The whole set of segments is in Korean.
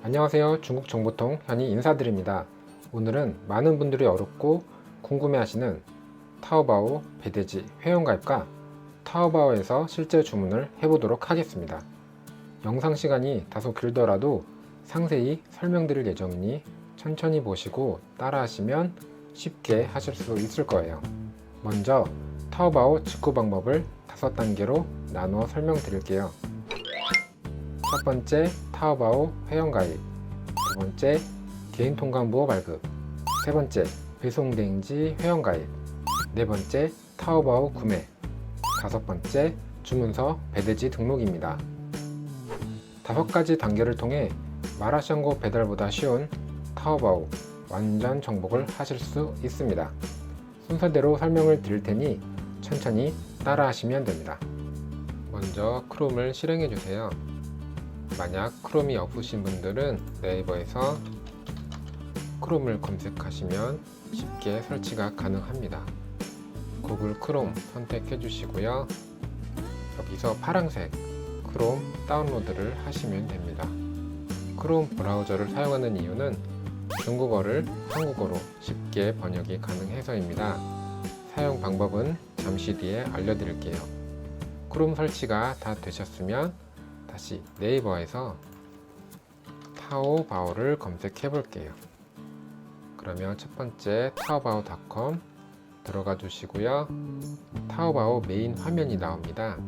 안녕하세요. 중국 정보통 현이 인사드립니다. 오늘은 많은 분들이 어렵고 궁금해하시는 타오바오 배대지 회원가입과 타오바오에서 실제 주문을 해보도록 하겠습니다. 영상 시간이 다소 길더라도 상세히 설명드릴 예정이니 천천히 보시고 따라하시면 쉽게 하실 수 있을 거예요. 먼저 타오바오 직구 방법을 다섯 단계로 나누어 설명드릴게요. 첫 번째 타오바오 회원가입 두 번째 개인 통관부호 발급 세 번째 배송대행지 회원가입 네 번째 타오바오 구매 다섯 번째 주문서 배대지 등록입니다. 다섯 가지 단계를 통해 마라샹궈 배달보다 쉬운 타오바오 완전 정복을 하실 수 있습니다. 순서대로 설명을 드릴 테니 천천히 따라하시면 됩니다. 먼저 크롬을 실행해 주세요. 만약 크롬이 없으신 분들은 네이버에서 크롬을 검색하시면 쉽게 설치가 가능합니다. 구글 크롬 선택해 주시고요. 여기서 파란색 크롬 다운로드를 하시면 됩니다. 크롬 브라우저를 사용하는 이유는 중국어를 한국어로 쉽게 번역이 가능해서입니다. 사용 방법은 잠시 뒤에 알려드릴게요. 크롬 설치가 다 되셨으면 다시 네이버에서 타오바오를 검색해 볼게요. 그러면 첫 번째 타오바오닷컴 들어가 주시고요. 타오바오 메인 화면이 나옵니다.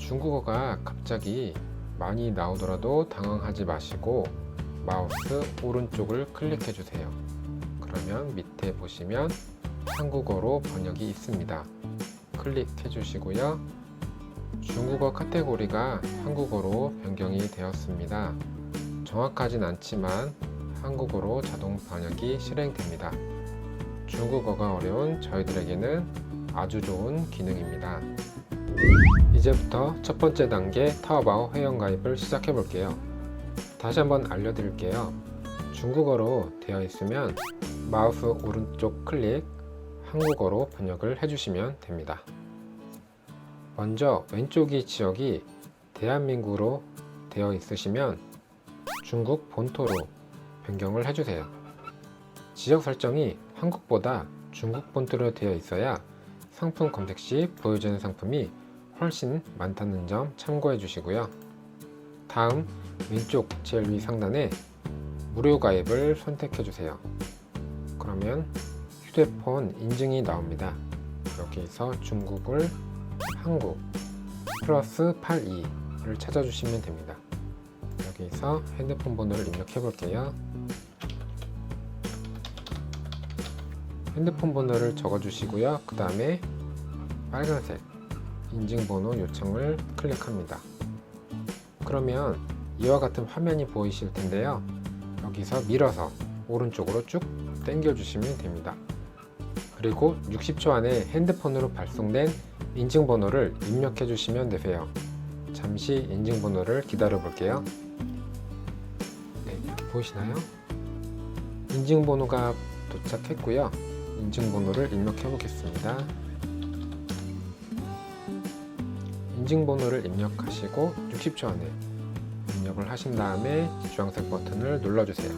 중국어가 갑자기 많이 나오더라도 당황하지 마시고 마우스 오른쪽을 클릭해 주세요. 그러면 밑에 보시면 한국어로 번역이 있습니다. 클릭해 주시고요. 중국어 카테고리가 한국어로 변경이 되었습니다. 정확하진 않지만 한국어로 자동 번역이 실행됩니다. 중국어가 어려운 저희들에게는 아주 좋은 기능입니다. 이제부터 첫 번째 단계 타오바오 회원가입을 시작해 볼게요. 다시 한번 알려드릴게요. 중국어로 되어 있으면 마우스 오른쪽 클릭 한국어로 번역을 해주시면 됩니다. 먼저 왼쪽이 지역이 대한민국으로 되어 있으시면 중국 본토로 변경을 해주세요. 지역 설정이 한국보다 중국 본토로 되어 있어야 상품 검색 시 보여주는 상품이 훨씬 많다는 점 참고해 주시고요. 다음 왼쪽 제일 위 상단에 무료 가입을 선택해 주세요. 그러면 휴대폰 인증이 나옵니다. 여기서 중국을 한국 플러스 82를 찾아주시면 됩니다. 여기서 핸드폰 번호를 입력해 볼게요. 핸드폰 번호를 적어 주시고요. 그 다음에 빨간색 인증번호 요청을 클릭합니다. 그러면 이와 같은 화면이 보이실 텐데요. 여기서 밀어서 오른쪽으로 쭉 당겨 주시면 됩니다. 그리고 60초 안에 핸드폰으로 발송된 인증번호를 입력해 주시면 되세요. 잠시 인증번호를 기다려 볼게요. 네, 보이시나요? 인증번호가 도착했고요. 인증번호를 입력해 보겠습니다. 인증번호를 입력하시고 60초 안에 입력을 하신 다음에 주황색 버튼을 눌러주세요.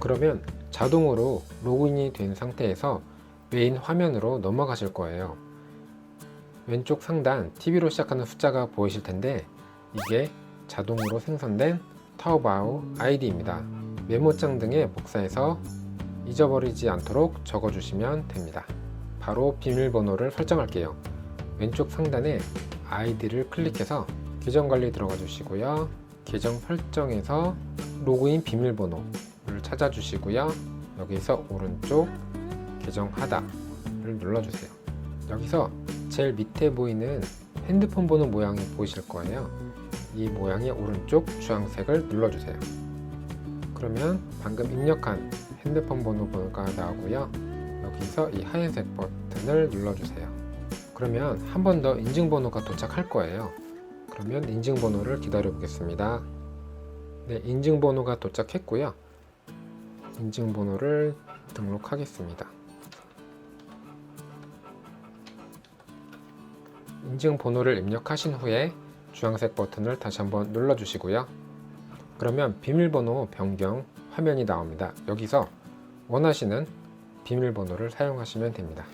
그러면 자동으로 로그인이 된 상태에서 메인 화면으로 넘어가실 거예요. 왼쪽 상단 TV로 시작하는 숫자가 보이실 텐데 이게 자동으로 생성된 타오바오 아이디입니다. 메모장 등에 복사해서 잊어버리지 않도록 적어주시면 됩니다. 바로 비밀번호를 설정할게요. 왼쪽 상단에 아이디를 클릭해서 계정 관리 들어가 주시고요. 계정 설정에서 로그인 비밀번호를 찾아주시고요. 여기서 오른쪽 계정 하다를 눌러주세요. 여기서 제일 밑에 보이는 핸드폰 번호 모양이 보이실 거예요. 이 모양의 오른쪽 주황색을 눌러주세요. 그러면 방금 입력한 핸드폰 번호 번호가 나오고요. 여기서 이 하얀색 버튼을 눌러주세요. 그러면 한 번 더 인증번호가 도착할 거예요. 그러면 인증번호를 기다려 보겠습니다. 네, 인증번호가 도착했고요. 인증번호를 등록하겠습니다. 인증번호를 입력하신 후에 주황색 버튼을 다시 한번 눌러주시고요. 그러면 비밀번호 변경 화면이 나옵니다. 여기서 원하시는 비밀번호를 사용하시면 됩니다.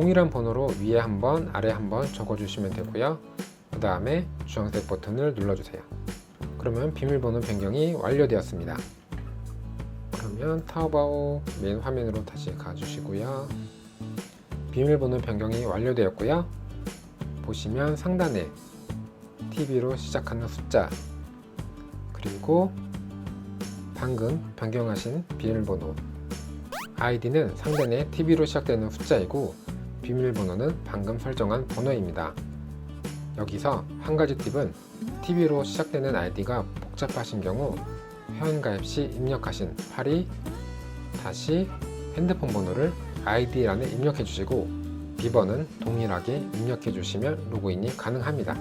동일한 번호로 위에 한번 아래 한번 적어주시면 되고요. 그 다음에 주황색 버튼을 눌러주세요. 그러면 비밀번호 변경이 완료되었습니다. 그러면 타오바오 메인 화면으로 다시 가주시고요. 비밀번호 변경이 완료되었고요. 보시면 상단에 TV로 시작하는 숫자 그리고 방금 변경하신 비밀번호 아이디는 상단에 TV로 시작되는 숫자이고 비밀번호는 방금 설정한 번호입니다. 여기서 한 가지 팁은 TV로 시작되는 아이디가 복잡하신 경우 회원가입 시 입력하신 8이 다시 핸드폰 번호를 아이디란에 입력해 주시고 비번은 동일하게 입력해 주시면 로그인이 가능합니다.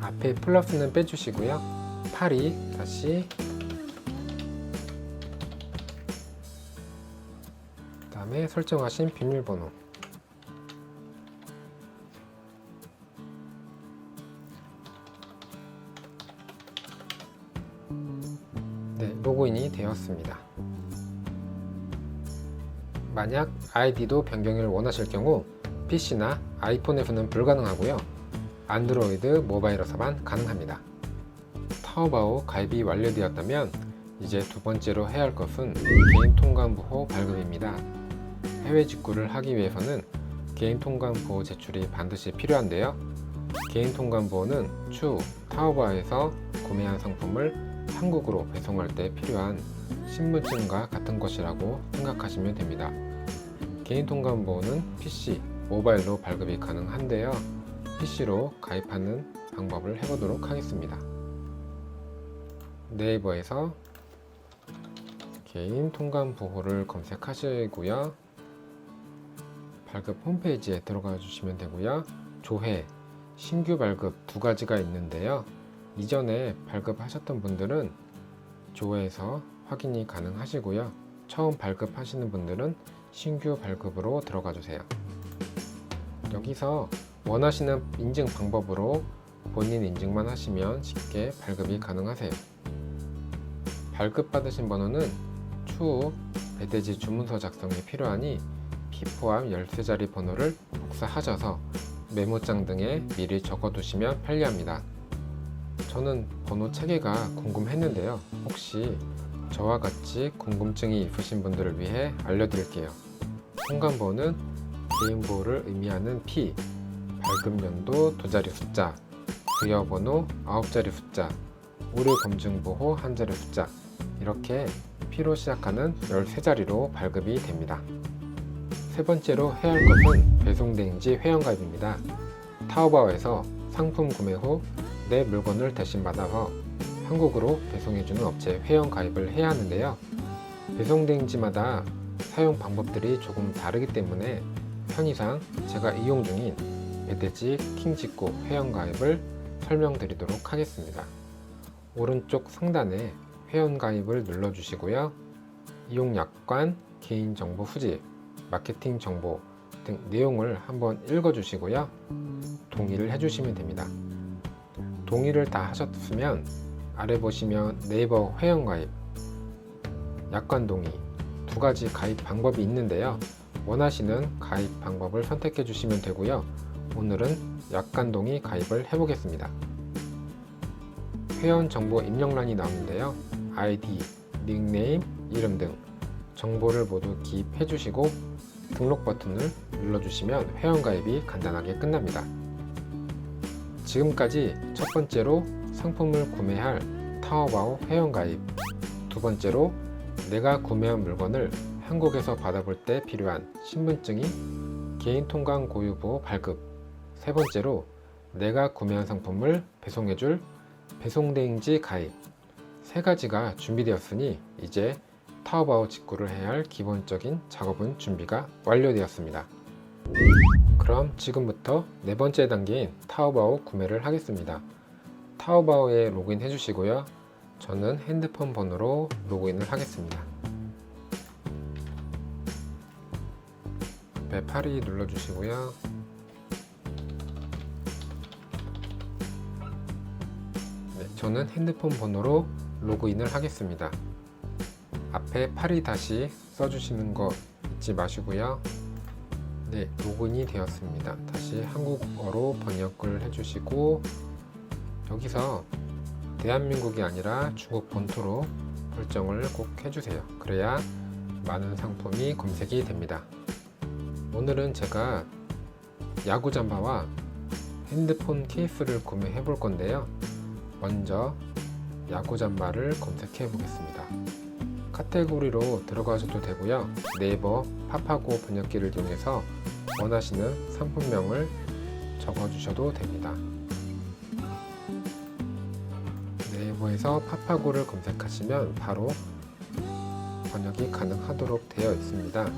앞에 플러스는 빼주시고요. 8이 다시 다음에 설정하신 비밀번호 되었습니다. 만약 아이디도 변경을 원하실 경우 PC나 아이폰에서는 불가능하고요. 안드로이드 모바일에서만 가능합니다. 타오바오 가입이 완료되었다면 이제 두 번째로 해야 할 것은 개인 통관 보호 발급입니다. 해외 직구를 하기 위해서는 개인 통관 보호 제출이 반드시 필요한데요. 개인 통관 보호는 추후 타오바오에서 구매한 상품을 한국으로 배송할 때 필요한 신분증과 같은 것이라고 생각하시면 됩니다. 개인 통관 보호는 PC, 모바일로 발급이 가능한데요. PC로 가입하는 방법을 해보도록 하겠습니다. 네이버에서 개인 통관 보호를 검색하시고요. 발급 홈페이지에 들어가 주시면 되고요. 조회, 신규 발급 두 가지가 있는데요. 이전에 발급하셨던 분들은 조회에서 확인이 가능하시고요. 처음 발급하시는 분들은 신규 발급으로 들어가 주세요. 여기서 원하시는 인증 방법으로 본인 인증만 하시면 쉽게 발급이 가능하세요. 발급받으신 번호는 추후 배대지 주문서 작성에 필요하니 피 포함 13자리 번호를 복사하셔서 메모장 등에 미리 적어두시면 편리합니다. 저는 번호 체계가 궁금했는데요. 혹시 저와 같이 궁금증이 있으신 분들을 위해 알려드릴게요. 통관번호는 개인보호를 의미하는 P, 발급연도 두 자리 숫자, 부여번호 9자리 숫자, 오류 검증 보호 한 자리 숫자 이렇게 P로 시작하는 13자리로 발급이 됩니다. 세 번째로 해야 할 것은 배송대행지 회원가입입니다. 타오바오에서 상품 구매 후 내 물건을 대신 받아서 한국으로 배송해주는 업체 회원 가입을 해야 하는데요. 배송 대행지마다 사용 방법들이 조금 다르기 때문에 편의상 제가 이용 중인 배대지 킹직고 회원 가입을 설명드리도록 하겠습니다. 오른쪽 상단에 회원 가입을 눌러주시고요. 이용 약관, 개인정보 수집, 마케팅 정보 등 내용을 한번 읽어주시고요. 동의를 해주시면 됩니다. 동의를 다 하셨으면 아래 보시면 네이버 회원가입, 약관 동의 두 가지 가입 방법이 있는데요. 원하시는 가입 방법을 선택해 주시면 되고요. 오늘은 약관 동의 가입을 해보겠습니다. 회원 정보 입력란이 나오는데요. 아이디, 닉네임, 이름 등 정보를 모두 기입해 주시고 등록 버튼을 눌러주시면 회원가입이 간단하게 끝납니다. 지금까지 첫 번째로 상품을 구매할 타오바오 회원가입, 두 번째로 내가 구매한 물건을 한국에서 받아볼 때 필요한 신분증이 개인 통관 고유보호 발급, 세 번째로 내가 구매한 상품을 배송해줄 배송대행지 가입, 세 가지가 준비되었으니 이제 타오바오 직구를 해야 할 기본적인 작업은 준비가 완료되었습니다. 그럼 지금부터 네 번째 단계인 타오바오 구매를 하겠습니다. 타오바오에 로그인 해주시고요. 저는 핸드폰 번호로 로그인을 하겠습니다. 8이 눌러주시고요. 네, 저는 핸드폰 번호로 로그인을 하겠습니다. 앞에 8이 다시 써주시는 거 잊지 마시고요. 네, 로그인이 되었습니다. 다시 한국어로 번역을 해주시고 여기서 대한민국이 아니라 중국 본토로 설정을 꼭 해주세요. 그래야 많은 상품이 검색이 됩니다. 오늘은 제가 야구 잠바와 핸드폰 케이스를 구매해 볼 건데요. 먼저 야구 잠바를 검색해 보겠습니다. 카테고리로 들어가셔도 되고요. 네이버 팝하고 번역기를 이용해서 원하시는 상품명을 적어 주셔도 됩니다. 네이버에서 팝하고를 검색하시면 바로 번역이 가능하도록 되어 있습니다.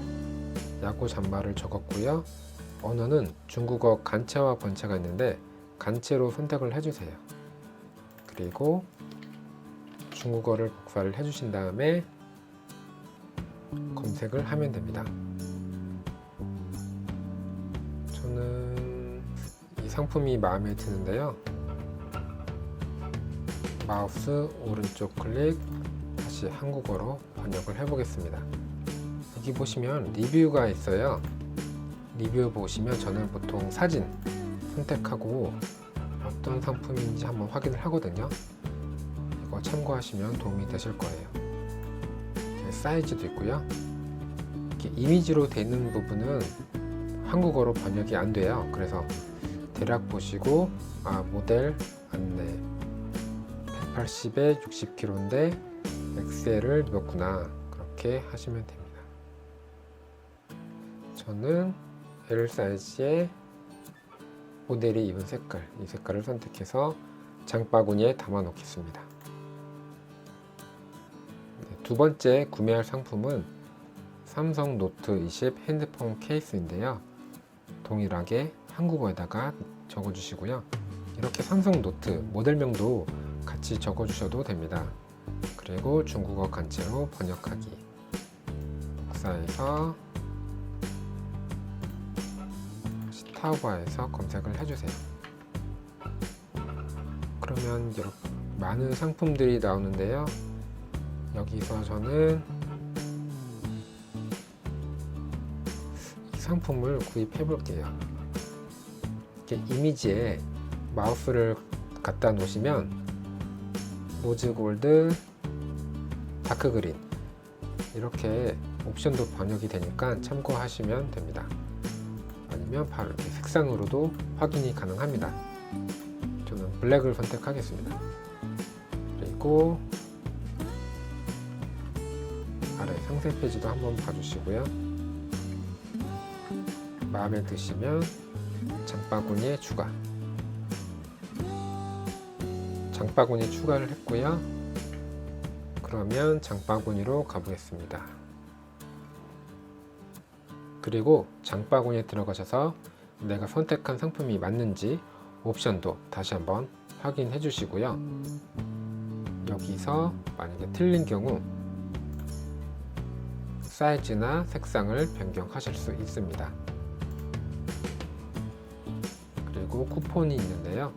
야구 잠바를 적었고요. 언어는 중국어 간체와 번체가 있는데 간체로 선택을 해주세요. 그리고 중국어를 복사를 해주신 다음에 검색을 하면 됩니다. 저는 이 상품이 마음에 드는데요. 마우스 오른쪽 클릭 다시 한국어로 번역을 해보겠습니다. 여기 보시면 리뷰가 있어요. 리뷰 보시면 저는 보통 사진 선택하고 어떤 상품인지 한번 확인을 하거든요. 이거 참고하시면 도움이 되실 거예요. 사이즈도 있고요. 이렇게 이미지로 되어 있는 부분은 한국어로 번역이 안 돼요. 그래서 대략 보시고 아 모델 안내 180에 60kg인데 엑셀을 넣구나 그렇게 하시면 됩니다. 저는 L 사이즈의 모델이 입은 색깔 이 색깔을 선택해서 장바구니에 담아 놓겠습니다. 네, 두 번째 구매할 상품은 삼성 노트 20 핸드폰 케이스인데요. 동일하게 한국어에다가 적어주시고요. 이렇게 삼성 노트 모델명도 같이 적어주셔도 됩니다. 그리고 중국어 간체로 번역하기 복사해서 타오바에서 검색을 해주세요. 그러면 이렇게 많은 상품들이 나오는데요. 여기서 저는 이 상품을 구입해 볼게요. 이렇게 이미지에 마우스를 갖다 놓으시면 로즈 골드, 다크 그린 이렇게 옵션도 번역이 되니까 참고하시면 됩니다. 아니면 바로 이렇게 색상으로도 확인이 가능합니다. 저는 블랙을 선택하겠습니다. 그리고 상세 페이지도 한번 봐주시고요. 마음에 드시면 장바구니에 추가. 장바구니 추가를 했고요. 그러면 장바구니로 가보겠습니다. 그리고 장바구니에 들어가셔서 내가 선택한 상품이 맞는지 옵션도 다시 한번 확인해 주시고요. 여기서 만약에 틀린 경우 사이즈나 색상을 변경하실 수 있습니다. 그리고 쿠폰이 있는데요.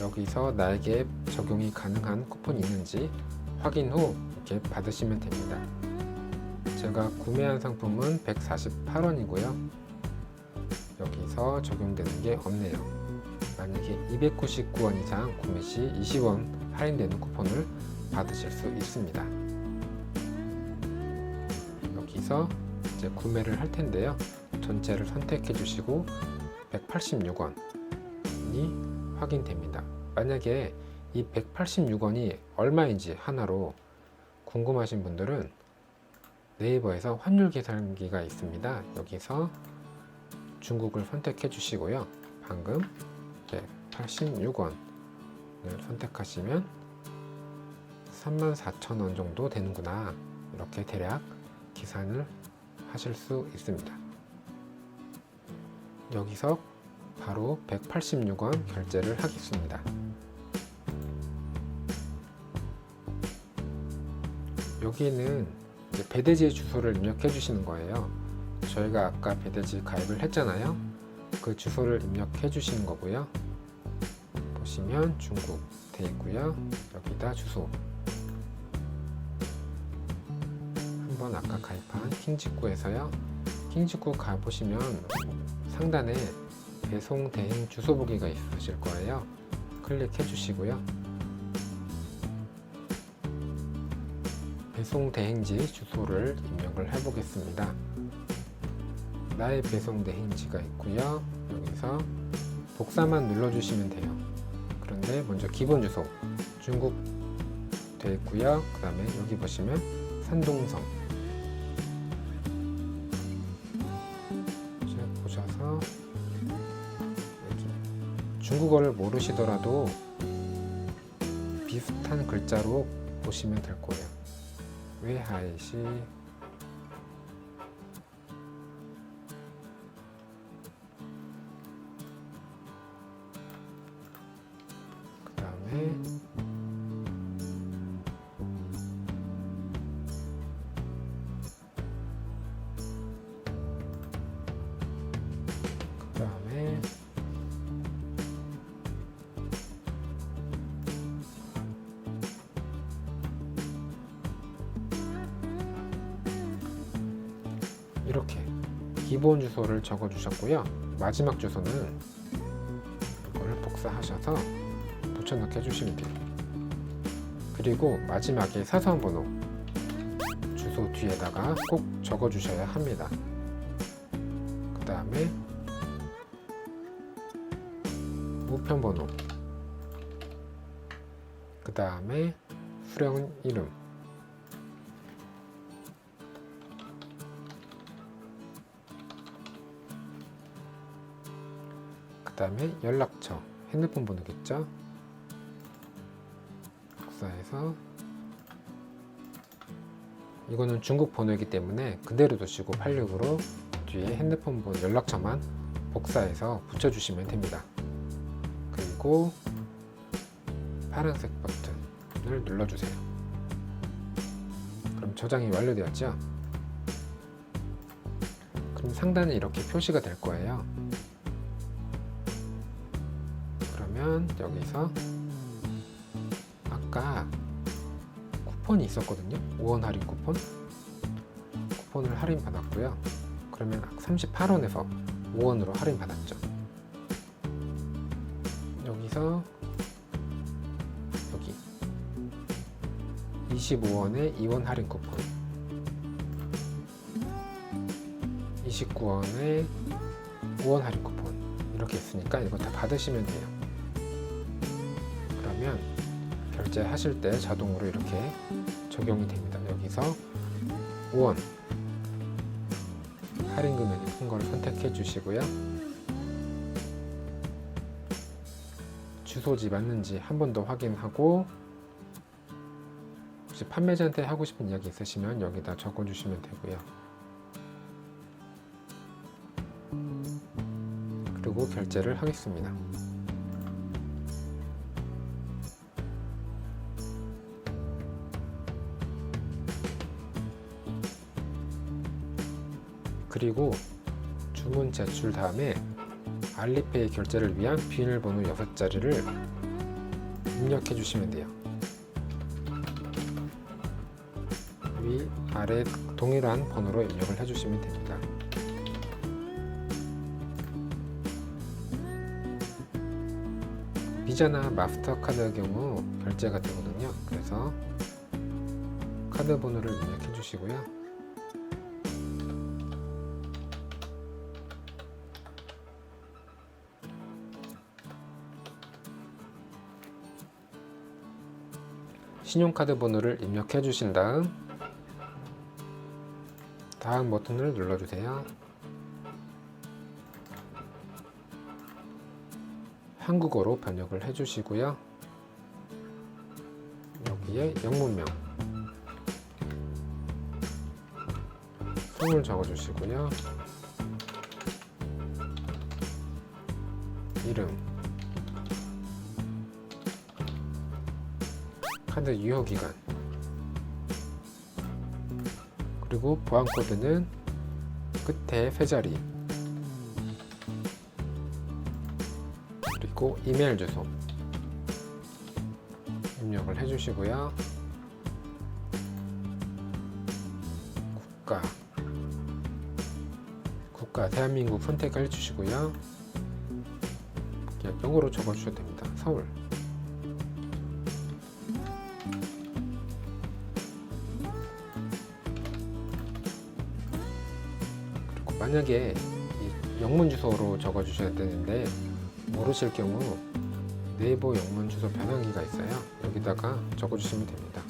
여기서 나에게 적용이 가능한 쿠폰이 있는지 확인 후 이렇게 받으시면 됩니다. 제가 구매한 상품은 148원이고요. 여기서 적용되는 게 없네요. 만약에 299원 이상 구매 시 20원 할인되는 쿠폰을 받으실 수 있습니다. 여기서 이제 구매를 할 텐데요. 전체를 선택해 주시고 186원이 확인됩니다. 만약에 이 186원이 얼마인지 하나로 궁금하신 분들은 네이버에서 환율 계산기가 있습니다. 여기서 중국을 선택해 주시고요. 방금 186원을 선택하시면 34,000원 정도 되는구나. 이렇게 대략 계산을 하실 수 있습니다. 여기서 바로 186원 결제를 하겠습니다. 여기는 배대지의 주소를 입력해 주시는 거예요. 저희가 아까 배대지 가입을 했잖아요. 그 주소를 입력해 주시는 거고요. 보시면 중국 돼 있고요. 여기다 주소. 가입한 킹직구에서요. 킹직구 가보시면 상단에 배송 대행 주소 보기가 있으실 거예요. 클릭해 주시고요. 배송 대행지 주소를 입력을 해 보겠습니다. 나의 배송 대행지가 있고요. 여기서 복사만 눌러 주시면 돼요. 그런데 먼저 기본 주소 중국 돼 있고요. 그 다음에 여기 보시면 산동성 중국어를 모르시더라도 비슷한 글자로 보시면 될 거예요. 외하이시 주소를 적어 주셨고요. 마지막 주소는 이거를 복사하셔서 붙여넣기 해주시면 돼요. 그리고 마지막에 사소한 번호 주소 뒤에다가 꼭 적어 주셔야 합니다. 그 다음에 우편 번호 그 다음에 수령 이름 다음에 연락처 핸드폰 번호겠죠? 복사해서. 이거는 중국 번호이기 때문에 그대로 두시고 86으로 뒤에 핸드폰 번호 연락처만 복사해서 붙여주시면 됩니다. 그리고 파란색 버튼을 눌러주세요. 그럼 저장이 완료되었죠? 그럼 상단에 이렇게 표시가 될 거예요 그러면 여기서 아까 쿠폰이 있었거든요. 5원 할인 쿠폰. 쿠폰을 할인 받았고요. 그러면 38원에서 5원으로 할인 받았죠. 여기서 여기 25원에 2원 할인 쿠폰. 29원에 5원 할인 쿠폰. 이렇게 있으니까 이거 다 받으시면 돼요. 결제하실 때 자동으로 이렇게 적용이 됩니다. 여기서 5원 할인 금액이 큰 거를 선택해 주시고요. 주소지 맞는지 한 번 더 확인하고 혹시 판매자한테 하고 싶은 이야기 있으시면 여기다 적어 주시면 되고요. 그리고 결제를 하겠습니다. 그리고 주문 제출 다음에 알리페이 결제를 위한 비밀번호 6자리를 입력해 주시면 돼요. 위 아래 동일한 번호로 입력을 해 주시면 됩니다. 비자나 마스터카드의 경우 결제가 되거든요. 그래서 카드 번호를 입력해 주시고요. 신용카드 번호를 입력해 주신 다음 다음 버튼을 눌러주세요. 한국어로 번역을 해주시고요. 여기에 영문명 성을 적어주시고요. 이름 카드 유효 기간 그리고 보안 코드는 끝에 세 자리 그리고 이메일 주소 입력을 해주시고요. 국가 국가 대한민국 선택을 해주시고요. 그냥 영어로 적어주셔도 됩니다. 서울 이 영문 주소로 적어 주셔야 되는데 모르실 경우 네이버 영문 주소 변환기가 있어요. 여기다가 적어 주시면 됩니다.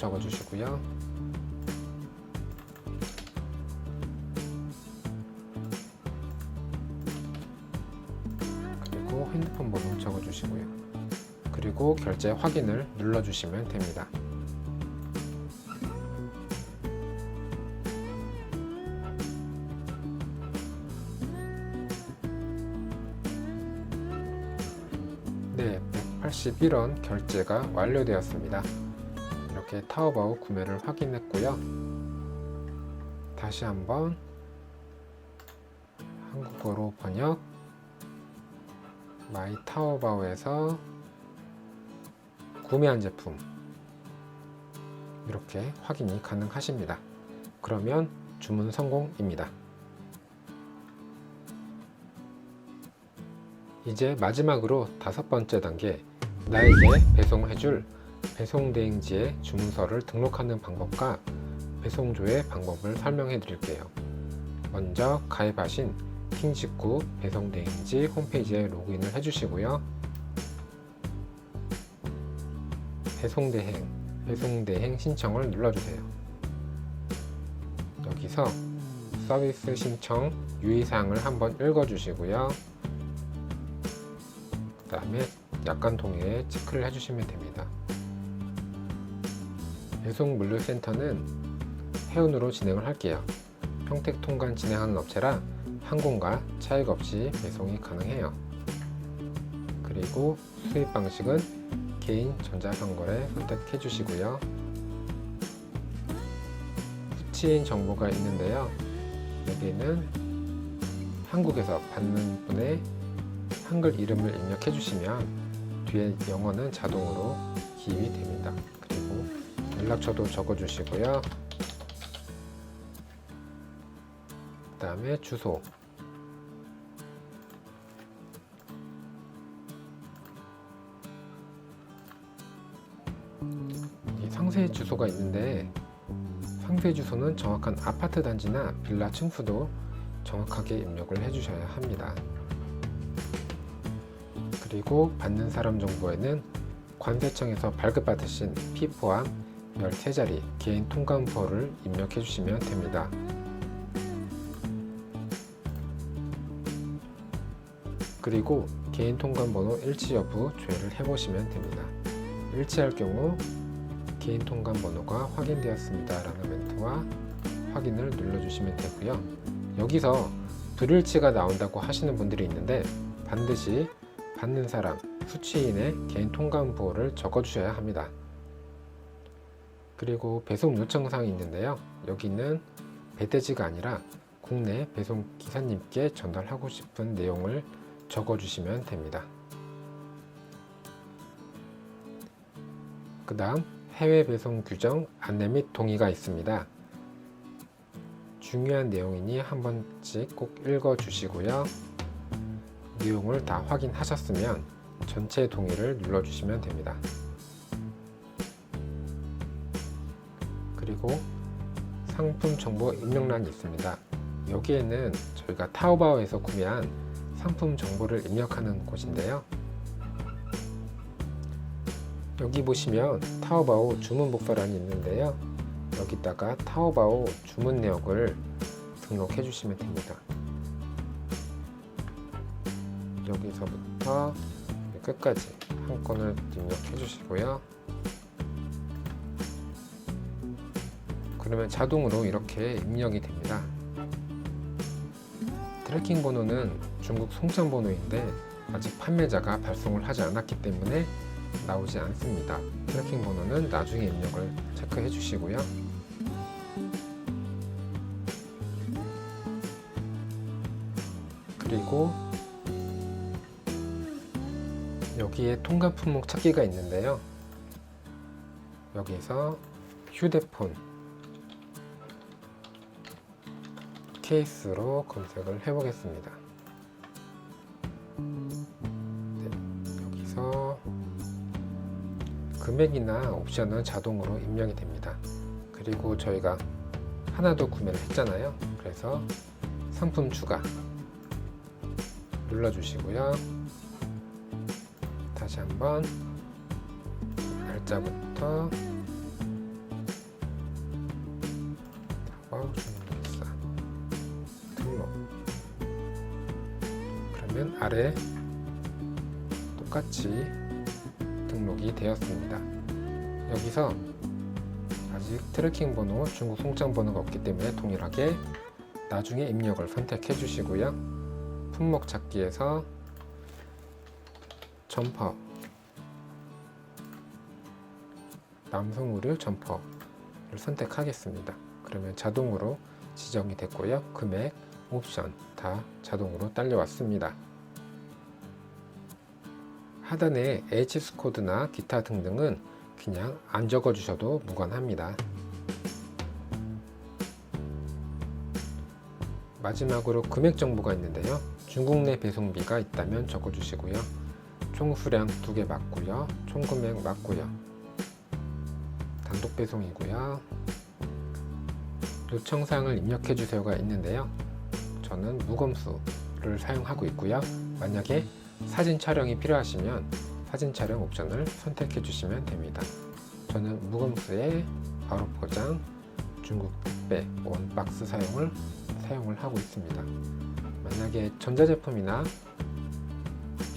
적어주시고요. 그리고 핸드폰 번호 적어주시고요. 그리고 결제 확인을 눌러주시면 됩니다. 네, 181원 결제가 완료되었습니다. 이렇게 타오바오 구매를 확인했고요. 다시 한번 한국어로 번역 마이 타오바오에서 구매한 제품 이렇게 확인이 가능하십니다. 그러면 주문 성공입니다. 이제 마지막으로 다섯 번째 단계 나에게 배송해줄 배송 대행지에 주문서를 등록하는 방법과 배송조의 방법을 설명해 드릴게요. 먼저 가입하신 킹직구 배송 대행지 홈페이지에 로그인을 해주시고요. 배송 대행, 배송 대행 신청을 눌러주세요. 여기서 서비스 신청 유의사항을 한번 읽어주시고요. 그 다음에 약관 동의에 체크를 해주시면 됩니다. 배송 물류센터는 해운으로 진행을 할게요. 평택 통관 진행하는 업체라 항공과 차익 없이 배송이 가능해요. 그리고 수입 방식은 개인 전자상거래 선택해 주시고요. 후치인 정보가 있는데요. 여기는 한국에서 받는 분의 한글 이름을 입력해 주시면 뒤에 영어는 자동으로 기입이 됩니다. 그리고 연락처도 적어 주시고요. 그 다음에 주소 이 상세 주소가 있는데 상세 주소는 정확한 아파트 단지나 빌라 층수도 정확하게 입력을 해주셔야 합니다. 그리고 받는 사람 정보에는 관세청에서 발급받으신 피 포함 13자리 개인 통관번호를 입력해 주시면 됩니다. 그리고 개인 통관번호 일치 여부 조회를 해보시면 됩니다. 일치할 경우 개인 통관 번호가 확인되었습니다 라는 멘트와 확인을 눌러주시면 되고요. 여기서 불일치가 나온다고 하시는 분들이 있는데 반드시 받는 사람, 수취인의 개인 통관번호를 적어주셔야 합니다. 그리고 배송 요청사항이 있는데요. 여기는 배대지가 아니라 국내 배송 기사님께 전달하고 싶은 내용을 적어주시면 됩니다. 그 다음 해외 배송 규정 안내 및 동의가 있습니다. 중요한 내용이니 한 번씩 꼭 읽어 주시고요. 내용을 다 확인하셨으면 전체 동의를 눌러 주시면 됩니다. 그리고 상품 정보 입력란이 있습니다. 여기에는 저희가 타오바오에서 구매한 상품 정보를 입력하는 곳인데요. 여기 보시면 타오바오 주문 복사란이 있는데요. 여기다가 타오바오 주문 내역을 등록해 주시면 됩니다. 여기서부터 끝까지 한 건을 입력해 주시고요. 그러면 자동으로 이렇게 입력이 됩니다. 트래킹 번호는 중국 송장 번호인데 아직 판매자가 발송을 하지 않았기 때문에 나오지 않습니다. 트래킹 번호는 나중에 입력을 체크해 주시고요. 그리고 여기에 통관 품목 찾기가 있는데요. 여기서 휴대폰 케이스로 검색을 해보겠습니다. 네, 여기서 금액이나 옵션은 자동으로 입력이 됩니다. 그리고 저희가 하나 더 구매를 했잖아요. 그래서 상품 추가 눌러주시고요. 다시 한번 날짜부터 아래 똑같이 등록이 되었습니다. 여기서 아직 트래킹 번호, 중국 송장 번호가 없기 때문에 동일하게 나중에 입력을 선택해 주시고요. 품목 찾기에서 점퍼 남성 의류 점퍼를 선택하겠습니다. 그러면 자동으로 지정이 됐고요. 금액, 옵션 다 자동으로 딸려왔습니다. 하단에 HS 코드나 기타 등등은 그냥 안 적어 주셔도 무관합니다. 마지막으로 금액 정보가 있는데요. 중국 내 배송비가 있다면 적어 주시고요. 총 수량 두 개 맞고요. 총 금액 맞고요. 단독 배송이고요. 요청사항을 입력해 주세요가 있는데요. 저는 무검수를 사용하고 있고요. 만약에 사진 촬영이 필요하시면 사진 촬영 옵션을 선택해 주시면 됩니다. 저는 무검수의 바로 포장 중국 택배 원박스 사용을 사용을 하고 있습니다. 만약에 전자제품이나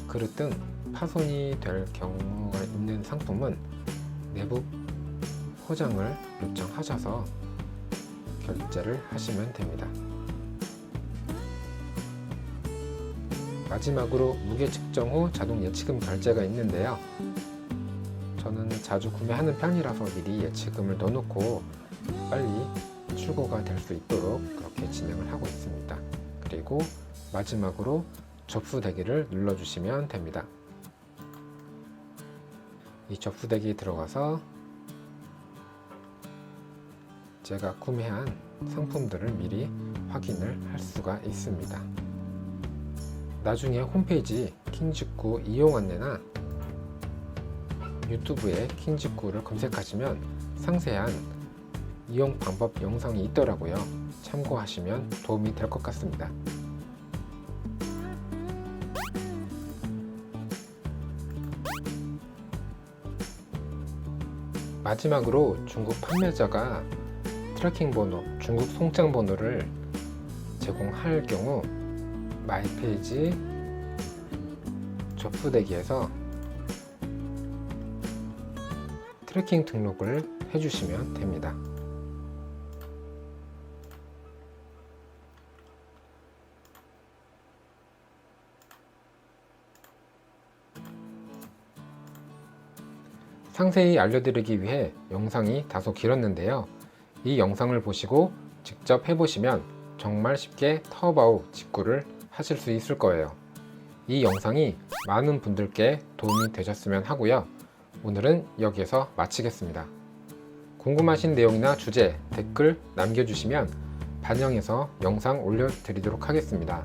그릇 등 파손이 될 경우가 있는 상품은 내부 포장을 요청하셔서 결제를 하시면 됩니다. 마지막으로 무게 측정 후 자동 예치금 결제가 있는데요. 저는 자주 구매하는 편이라서 미리 예치금을 넣어놓고 빨리 출고가 될 수 있도록 그렇게 진행을 하고 있습니다. 그리고 마지막으로 접수 대기를 눌러주시면 됩니다. 이 접수 대기에 들어가서 제가 구매한 상품들을 미리 확인을 할 수가 있습니다. 나중에 홈페이지 킹직구 이용 안내나 유튜브에 킹직구를 검색하시면 상세한 이용 방법 영상이 있더라고요. 참고하시면 도움이 될 것 같습니다. 마지막으로 중국 판매자가 트래킹 번호, 중국 송장 번호를 제공할 경우 마이 페이지 접수 대기에서 트래킹 등록을 해주시면 됩니다. 상세히 알려드리기 위해 영상이 다소 길었는데요. 이 영상을 보시고 직접 해보시면 정말 쉽게 타오바오 직구를 하실 수 있을 거예요. 이 영상이 많은 분들께 도움이 되셨으면 하고요. 오늘은 여기에서 마치겠습니다. 궁금하신 내용이나 주제, 댓글 남겨주시면 반영해서 영상 올려드리도록 하겠습니다.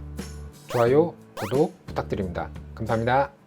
좋아요, 구독 부탁드립니다. 감사합니다.